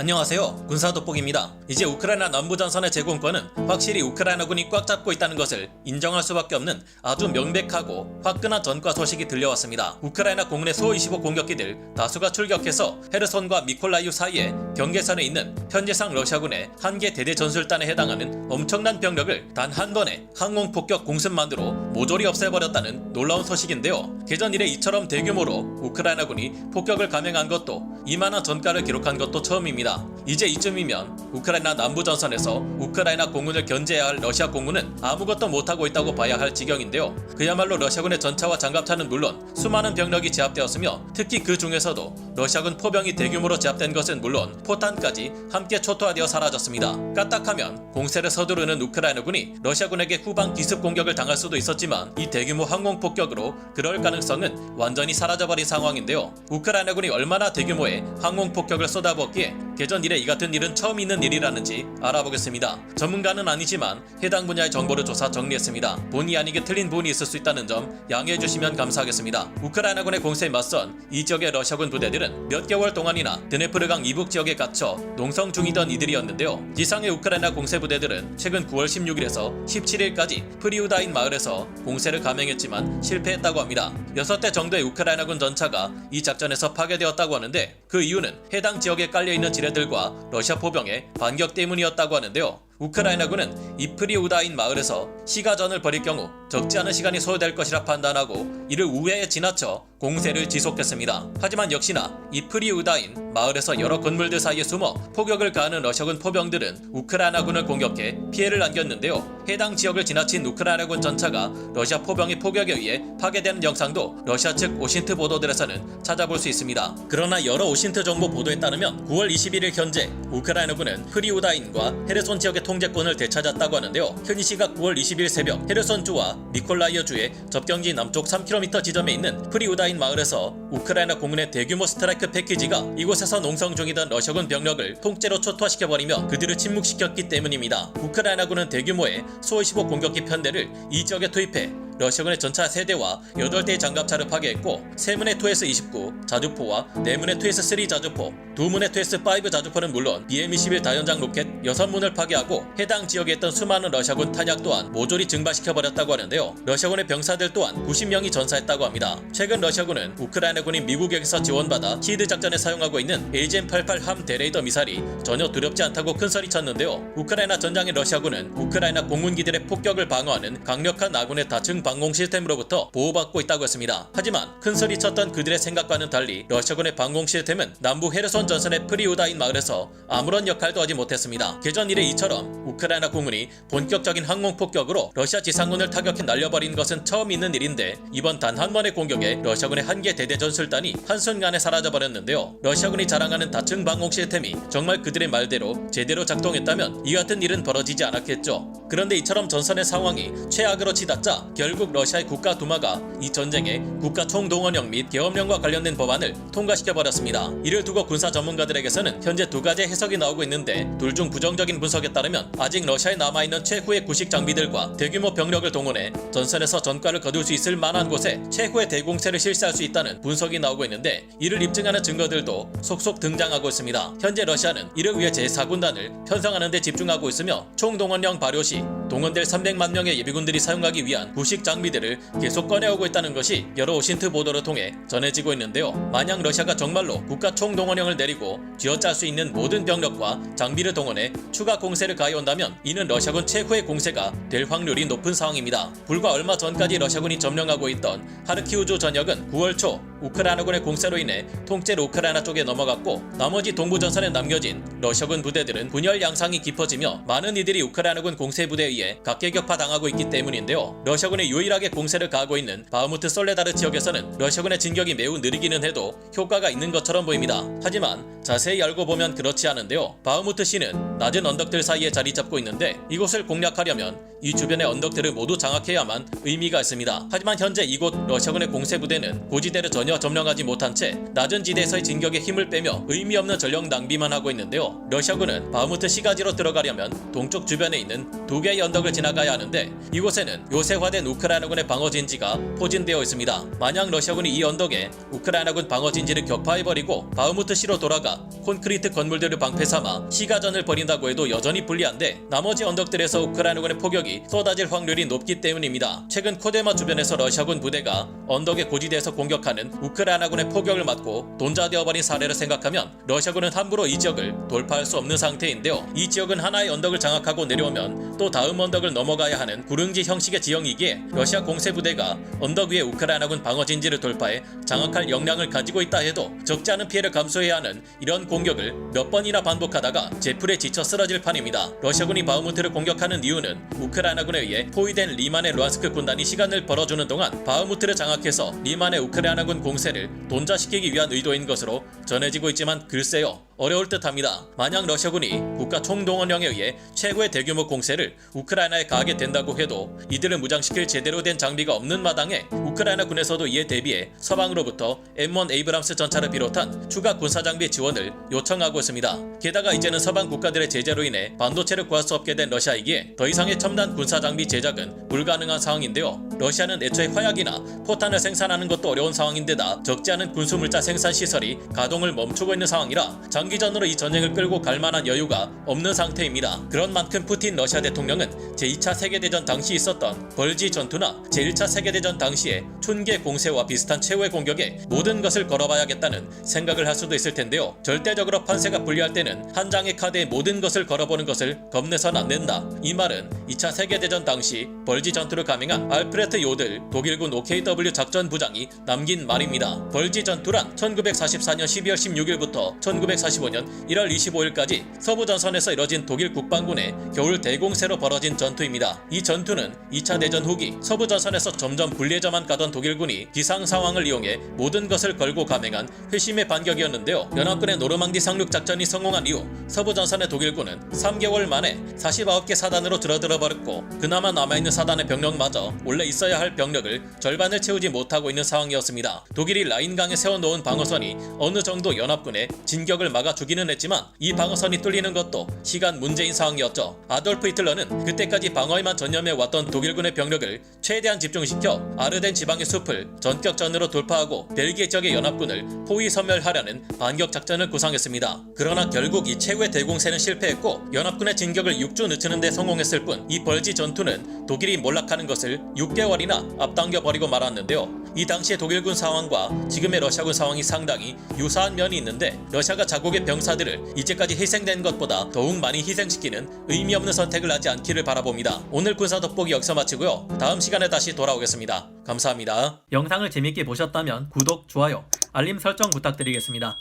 안녕하세요. 군사 돋보기입니다. 이제 우크라이나 남부 전선의 제공권은 확실히 우크라이나군이 꽉 잡고 있다는 것을 인정할 수밖에 없는 아주 명백하고 화끈한 전과 소식이 들려왔습니다. 우크라이나 공군의 소-25 공격기들 다수가 출격해서 헤르손과 미콜라이우 사이에 경계선에 있는 현재상 러시아군의 한 개 대대 전술단에 해당하는 엄청난 병력을 단 한 번에 항공 폭격 공습만으로 모조리 없애버렸다는 놀라운 소식인데요. 개전 이래 이처럼 대규모로 우크라이나군이 폭격을 감행한 것도 이만한 전가를 기록한 것도 처음입니다. 이제 이쯤이면 우크라이나 남부 전선에서 우크라이나 공군을 견제해야 할 러시아 공군은 아무것도 못하고 있다고 봐야 할 지경인데요. 그야말로 러시아군의 전차와 장갑차는 물론 수많은 병력이 제압되었으며 특히 그 중에서도 러시아군 포병이 대규모로 제압된 것은 물론 포탄까지 함께 초토화되어 사라졌습니다. 까딱하면 공세를 서두르는 우크라이나군이 러시아군에게 후방 기습 공격을 당할 수도 있었지만 이 대규모 항공 폭격으로 그럴 가능성은 완전히 사라져버린 상황인데요. 우크라이나군이 얼마나 대규모의 항공 폭격을 쏟아부었기에 개전 이래 이 같은 일은 처음 있는 일이라는지 알아보겠습니다. 전문가는 아니지만 해당 분야의 정보를 조사 정리했습니다. 본의 아니게 틀린 부분이 있을 수 있다는 점 양해해 주시면 감사하겠습니다. 우크라이나군의 공세에 맞선 이 지역의 러시아군 부대들은 몇 개월 동안이나 드네프르강 이북 지역에 갇혀 농성 중이던 이들이었는데요. 지상의 우크라이나 공세 부대들은 최근 9월 16일에서 17일까지 프리우다인 마을에서 공세를 감행했지만 실패했다고 합니다. 6대 정도의 우크라이나군 전차가 이 작전에서 파괴되었다고 하는데 그 이유는 해당 지역에 깔려있는 지뢰들과 러시아 포병의 반격 때문이었다고 하는데요. 우크라이나군은 이 프리우다인 마을에서 시가전을 벌일 경우 적지 않은 시간이 소요될 것이라 판단하고 이를 우회에 지나쳐 공세를 지속했습니다. 하지만 역시나 이 프리우다인 마을에서 여러 건물들 사이에 숨어 포격을 가하는 러시아군 포병들은 우크라이나군을 공격해 피해를 안겼는데요. 해당 지역을 지나친 우크라이나군 전차가 러시아 포병의 포격에 의해 파괴되는 영상도 러시아 측 오신트 보도들에서는 찾아볼 수 있습니다. 그러나 여러 오신트 정보 보도에 따르면 9월 21일 현재 우크라이나군은 프리우다인과 헤르손 지역의 통제권을 되찾았다고 하는데요. 현지 시각 9월 20일 새벽 헤르손주와 미콜라이어주의 접경지 남쪽 3km 지점에 있는 프리우다인 마을에서 우크라이나 공군의 대규모 스트라이크 패키지가 이곳에서 농성 중이던 러시아군 병력을 통째로 초토화시켜버리며 그들을 침묵시켰기 때문입니다. 우크라이나군은 대규모의 소-25 공격기 편대를 이 지역에 투입해 러시아군의 전차 3대와 8대의 장갑차를 파괴했고 3문의 투에스 29 자주포와 4문의 투에스 3 자주포, 2문의 투에스 5 자주포는 물론 BM-21 다연장 로켓 6문을 파괴하고 해당 지역에 있던 수많은 러시아군 탄약 또한 모조리 증발시켜버렸다고 하는데요. 러시아군의 병사들 또한 90명이 전사했다고 합니다. 최근 러시아군은 우크라이나 군이 미국에게서 지원받아 시드 작전에 사용하고 있는 AGM-88 함 대레이더 미사일이 전혀 두렵지 않다고 큰 소리 쳤는데요. 우크라이나 전장의 러시아군은 우크라이나 공군기들의 폭격을 방어하는 강력한 아군의 다층 방공 시스템으로부터 보호받고 있다고 했습니다. 하지만 큰 소리 쳤던 그들의 생각과는 달리 러시아군의 방공 시스템은 남부 헤르손 전선의 프리우다인 마을에서 아무런 역할도 하지 못했습니다. 개전 이래 이처럼 우크라이나 공군이 본격적인 항공 폭격으로 러시아 지상군을 타격해 날려버린 것은 처음 있는 일인데 이번 단 한 번의 공격에 러시아군의 한 개 대대 전 술단이 한순간에 사라져버렸는데요. 러시아군이 자랑하는 다층 방공 시스템이 정말 그들의 말대로 제대로 작동했다면 이 같은 일은 벌어지지 않았겠죠. 그런데 이처럼 전선의 상황이 최악으로 치닫자 결국 러시아의 국가 두마가 이 전쟁에 국가 총동원령 및 계엄령과 관련된 법안을 통과시켜 버렸습니다. 이를 두고 군사 전문가들에게서는 현재 두 가지 해석이 나오고 있는데 둘 중 부정적인 분석에 따르면 아직 러시아에 남아 있는 최후의 구식 장비들과 대규모 병력을 동원해 전선에서 전과를 거둘 수 있을 만한 곳에 최후의 대공세를 실시할 수 있다는 분석이 나오고 있는데 이를 입증하는 증거들도 속속 등장하고 있습니다. 현재 러시아는 이를 위해 제4군단을 편성하는 데 집중하고 있으며 총동원령 발효 시 করছি 동원될 300만 명의 예비군들이 사용하기 위한 구식 장비들을 계속 꺼내오고 있다는 것이 여러 오신트 보도를 통해 전해지고 있는데요. 만약 러시아가 정말로 국가 총동원령을 내리고 쥐어짤 수 있는 모든 병력과 장비를 동원해 추가 공세를 가해온다면 이는 러시아군 최후의 공세가 될 확률이 높은 상황입니다. 불과 얼마 전까지 러시아군이 점령하고 있던 하르키우주 전역은 9월 초 우크라이나군의 공세로 인해 통째로 우크라이나 쪽에 넘어갔고 나머지 동부 전선에 남겨진 러시아군 부대들은 분열 양상이 깊어지며 많은 이들이 우크라이나군 공세 부대에 의해 각계격파 당하고 있기 때문인데요. 러시아군이 유일하게 공세를 가하고 있는 바흐무트 솔레다르 지역에서는 러시아군의 진격이 매우 느리기는 해도 효과가 있는 것처럼 보입니다. 하지만 자세히 알고 보면 그렇지 않은데요. 바흐무트 시는 낮은 언덕들 사이에 자리 잡고 있는데 이곳을 공략하려면 이 주변의 언덕들을 모두 장악해야만 의미가 있습니다. 하지만 현재 이곳 러시아군의 공세 부대는 고지대를 전혀 점령하지 못한 채 낮은 지대에서의 진격에 힘을 빼며 의미 없는 전력 낭비만 하고 있는데요. 러시아군은 바흐무트 시가지로 들어가려면 동쪽 주변에 있는 두 개의 언덕을 지나가야 하는데 이곳에는 요새화된 우크라이나군의 방어진지가 포진되어 있습니다. 만약 러시아군이 이 언덕에 우크라이나군 방어진지를 격파해버리고 바흐무트시로 돌아가 콘크리트 건물들을 방패 삼아 시가전을 벌인다고 해도 여전히 불리한데 나머지 언덕들에서 우크라이나군의 포격이 쏟아질 확률이 높기 때문입니다. 최근 코데마 주변에서 러시아군 부대가 언덕에 고지대에서 공격하는 우크라이나군의 포격을 맞고 돈자되어버린 사례를 생각하면 러시아군은 함부로 이 지역을 돌파할 수 없는 상태인데요. 이 지역은 하나의 언덕을 장악하고 내려오면 또 다음 언덕을 넘어가야 하는 구릉지 형식의 지형이기에 러시아 공세 부대가 언덕 위에 우크라이나군 방어 진지를 돌파해 장악할 역량을 가지고 있다 해도 적지 않은 피해를 감수해야 하는 이런 공격을 몇 번이나 반복하다가 제풀에 지쳐 쓰러질 판입니다. 러시아군이 바흐무트를 공격하는 이유는 우크라이나군에 의해 포위된 리만의 루안스크 군단이 시간을 벌어주는 동안 바흐무트를 장악해서 리만의 우크라이나군 공세를 돈자시키기 위한 의도인 것으로 전해지고 있지만 글쎄요. 어려울 듯합니다. 만약 러시아군이 국가 총동원령에 의해 최고의 대규모 공세를 우크라이나에 가하게 된다고 해도 이들을 무장시킬 제대로 된 장비가 없는 마당에 우크라이나 군에서도 이에 대비해 서방으로부터 M1 에이브람스 전차를 비롯한 추가 군사 장비 지원을 요청하고 있습니다. 게다가 이제는 서방 국가들의 제재로 인해 반도체를 구할 수 없게 된 러시아이기에 더 이상의 첨단 군사 장비 제작은 불가능한 상황인데요. 러시아는 애초에 화약이나 포탄을 생산하는 것도 어려운 상황인데다 적지 않은 군수물자 생산 시설이 가동을 멈추고 있는 상황이라 장기전으로 이 전쟁을 끌고 갈 만한 여유가 없는 상태입니다. 그런 만큼 푸틴 러시아 대통령은 제2차 세계대전 당시 있었던 벌지 전투나 제1차 세계대전 당시의 춘계 공세와 비슷한 최후의 공격에 모든 것을 걸어봐야겠다는 생각을 할 수도 있을 텐데요. 절대적으로 판세가 불리할 때는 한 장의 카드에 모든 것을 걸어보는 것을 겁내선 안 된다. 이 말은 2차 세계대전 당시 벌지 전투를 감행한 알프레트 요들 독일군 OKW 작전 부장이 남긴 말입니다. 벌지 전투란 1944년 12월 16일부터 1945년 1월 25일까지 서부 전 선에서 이뤄진 독일 국방군의 겨울 대공세로 벌어진 전투입니다. 이 전투는 2차 대전 후기 서부 전선에서 점점 불리해져만 가던 독일군이 기상 상황을 이용해 모든 것을 걸고 감행한 회심의 반격이었는데요. 연합군의 노르망디 상륙 작전이 성공한 이후 서부 전선의 독일군은 3개월 만에 49개 사단으로 줄어들어 버렸고 그나마 남아있는 사단의 병력마저 원래 있어야 할 병력을 절반을 채우지 못하고 있는 상황이었습니다. 독일이 라인강에 세워놓은 방어선이 어느 정도 연합군의 진격을 막아 주기는 했지만 이 방어선이 뚫리는 것도 시간 문제인 상황이었죠. 아돌프 히틀러는 그때까지 방어에만 전념해 왔던 독일군의 병력을 최대한 집중시켜 아르덴 지방의 숲을 전격전으로 돌파하고 벨기에 지역의 연합군을 포위 섬멸하려는 반격 작전을 구상했습니다. 그러나 결국 이 최후의 대공세는 실패했고 연합군의 진격을 6주 늦추는 데 성공했을 뿐 이 벌지 전투는 독일이 몰락하는 것을 6개월이나 앞당겨 버리고 말았는데요. 이 당시의 독일군 상황과 지금의 러시아군 상황이 상당히 유사한 면이 있는데 러시아가 자국의 병사들을 이제까지 희생된 것 더욱 많이 희생시키는 의미 없는 선택을 하지 않기를 바라봅니다. 오늘 군사 돋보기 여기서 마치고요. 다음 시간에 다시 돌아오겠습니다. 감사합니다. 영상을 재밌게 보셨다면 구독, 좋아요, 알림 설정 부탁드리겠습니다.